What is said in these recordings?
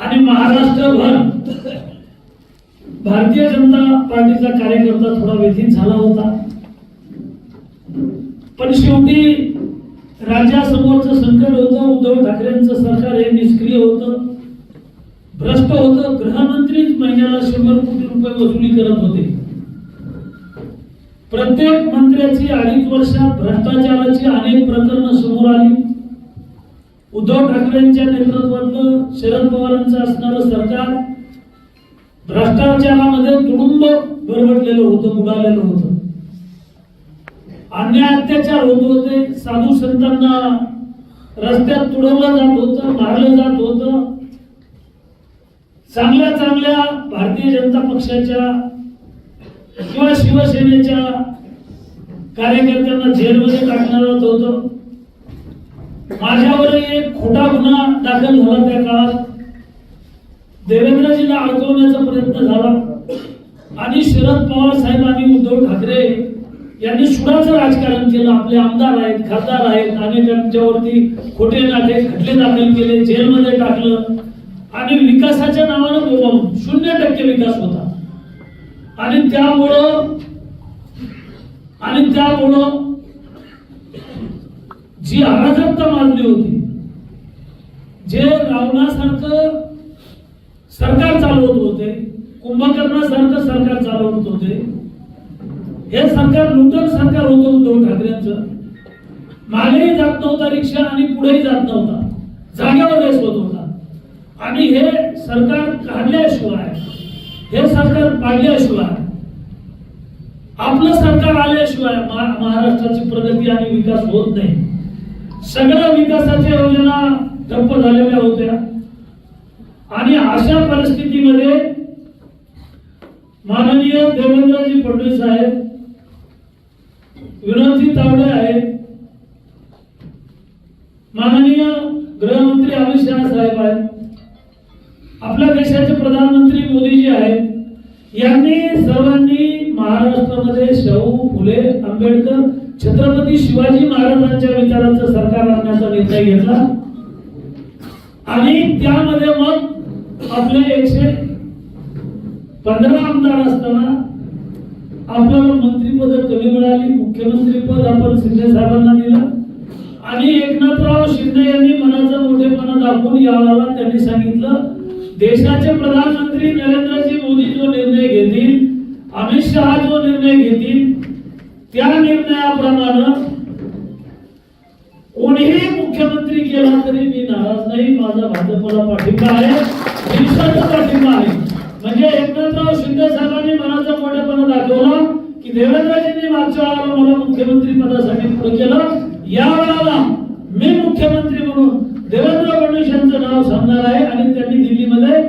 आणि महाराष्ट्रभर भारतीय जनता पार्टीचा कार्यकर्ता थोडा व्यथित झाला होता. पण शेवटी राज्यासमोरचं संकट होतं उद्धव ठाकरेंचं सरकार हे निष्क्रिय होतं. भ्रष्ट होतं. गृहमंत्रीच महिन्याला शंभर कोटी रुपये वसुली करत होते. प्रत्येक मंत्र्याची अडीच वर्षात भ्रष्टाचाराची अनेक प्रकरणं समोर आली. उद्धव ठाकरेंच्या नेतृत्वातलं शरद पवारांचं असणारं सरकार भ्रष्टाचारामध्ये तुडुंब गरबडलेलं होतं बुडालेलं होतं. अन्याय अत्याचार होत होते. साधू संतांना रस्त्यात तुडवलं जात होतं मारलं जात होतं. चांगल्या चांगल्या भारतीय जनता पक्षाच्या किंवा शिवसेनेच्या कार्यकर्त्यांना जेलमध्ये टाकण्यात येत होतं. माझ्यावर एक खोटा गुन्हा दाखल झाला त्या काळात. देवेंद्रजीला अडकवण्याचा प्रयत्न झाला. आणि शरद पवार साहेब आणि उद्धव ठाकरे यांनी सुडाचं राजकारण केलं. आपले आमदार आहेत खासदार आहेत आणि त्यांच्यावरती खोटे नाटे खटले दाखल केले जेलमध्ये टाकलं. आणि विकासाच्या नावानं बोलावून शून्य टक्के विकास होता. आणि त्यामुळं आणि त्यामुळं जी अराजकता मानली होती. जे रावणासारखं सरकार चालवत होते कुंभकर्णासारखं सरकार चालवत होते हे सरकार नूतन सरकार होतं उद्धव ठाकरेंचं. मागेही जात नव्हता रिक्षा आणि पुढेही जात नव्हता. जागेवर होत होता. आणि हे सरकार काढल्याशिवाय हे सरकार पाडल्याशिवाय आपलं सरकार आल्याशिवाय महाराष्ट्राची प्रगती आणि विकास होत नाही. सगळ्या विकासाच्या योजना ठप्प झालेल्या होत्या. आणि अशा परिस्थितीमध्ये माननीय देवेंद्रजी फडणवीस आहेत विनोदजी तावडे आहेत. माननीय गृहमंत्री अमित शहा साहेब आहेत. आपल्या देशाचे प्रधानमंत्री मोदीजी आहेत. यांनी सर्वांनी महाराष्ट्रामध्ये शाहू फुले आंबेडकर छत्रपती शिवाजी महाराजांच्या विचारांचं सरकार निर्णय घेतला. आणि त्यामध्ये मग आपले एकशे पंधरा आमदार असताना आपल्याला मंत्रीपद कमी मिळाली मुख्यमंत्री पद आपण शिंदे साहेबांना दिलं. आणि एकनाथराव शिंदे यांनी मनाचा मोठेपणा दाखवून यावेळेला त्यांनी सांगितलं देशाचे प्रधानमंत्री नरेंद्रजी मोदी जो निर्णय घेतील अमित शहा जो निर्णय घेतील त्या निर्णयाप्रमाणे कोणीही मुख्यमंत्री केला तरी मी नाराज नाही. माझा भाजपला पाठिंबा आहे. दिवसाचा पाठिंबा आहे. म्हणजे एकनाथराव शिंदे साहेबांनी मनाचा मोठेपणा दाखवला की देवेंद्रजींनी मागच्या वेळेला मला मुख्यमंत्री पदासाठी पुढे केलं. या वेळेला मी मुख्यमंत्री म्हणून देवेंद्र फडणवीस यांचं नाव सांगणार आहे आणि त्यांनी दिल्लीमध्ये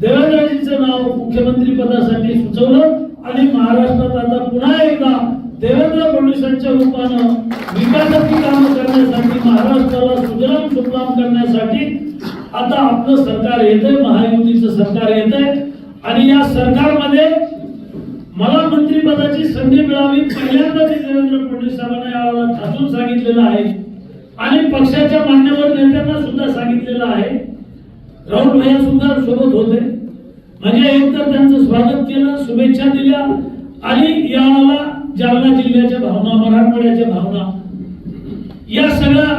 देवेंद्रजींचं नाव मुख्यमंत्री पदासाठी सुचवलं. आणि महाराष्ट्रात आता पुन्हा एकदा देवेंद्र फडणवीसांच्या रूपानं विकासाची कामं करण्यासाठी महाराष्ट्राला सुजलाम सुफलाम करण्यासाठी आता आपलं सरकार येतंय महायुतीचं सरकार येतंय. आणि या सरकारमध्ये मला मंत्रिपदाची संधी मिळावी पहिल्यांदा देवेंद्र फडणवीस साहेबांना यावेळेला ठासून सांगितलेलं आहे. आणि पक्षाच्या मान्यवर नेत्यांना सुद्धा सांगितलेलं आहे. राहुल भैया सुद्धा सोबत होते. म्हणजे एकतर त्यांचं स्वागत केलं शुभेच्छा दिल्या. आणि यावेळेला जालना जिल्ह्याच्या भावना मराठवाड्याच्या भावना या सगळ्या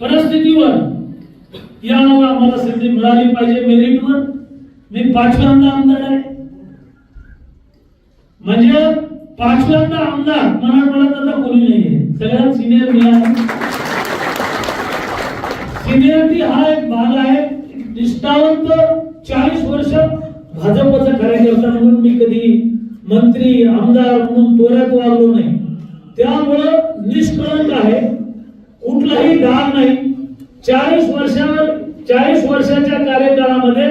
परिस्थितीवर या आम्हाला संधी मिळाली पाहिजे मेरिटवर. मी पाचव्यांदा आमदार आहे. म्हणजे पाचव्यांदा आमदार मराठवाड्यात आता कोणी नाहीये सगळ्यात सिनियर मी आहे. सिनियरिटी हा एक भाग आहे. निष्ठावंत चाळीस वर्ष भाजपचा कार्यकर्ता म्हणून मी कधी मंत्री आमदार म्हणून तोऱ्यात वागलो नाही. त्यामुळं निष्कळंक आहे. कुठलाही डाग नाही. चाळीस वर्षावर चाळीस वर्षाच्या कार्यकाळामध्ये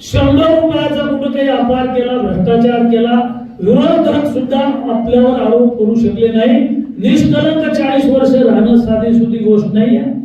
शंभर रुपयाचा कुठं काही अपार केला भ्रष्टाचार केला. विरोधक सुद्धा आपल्यावर आरोप करू शकले नाही. निष्कलंक चाळीस वर्ष राहणं साधी सुधी गोष्ट नाही आहे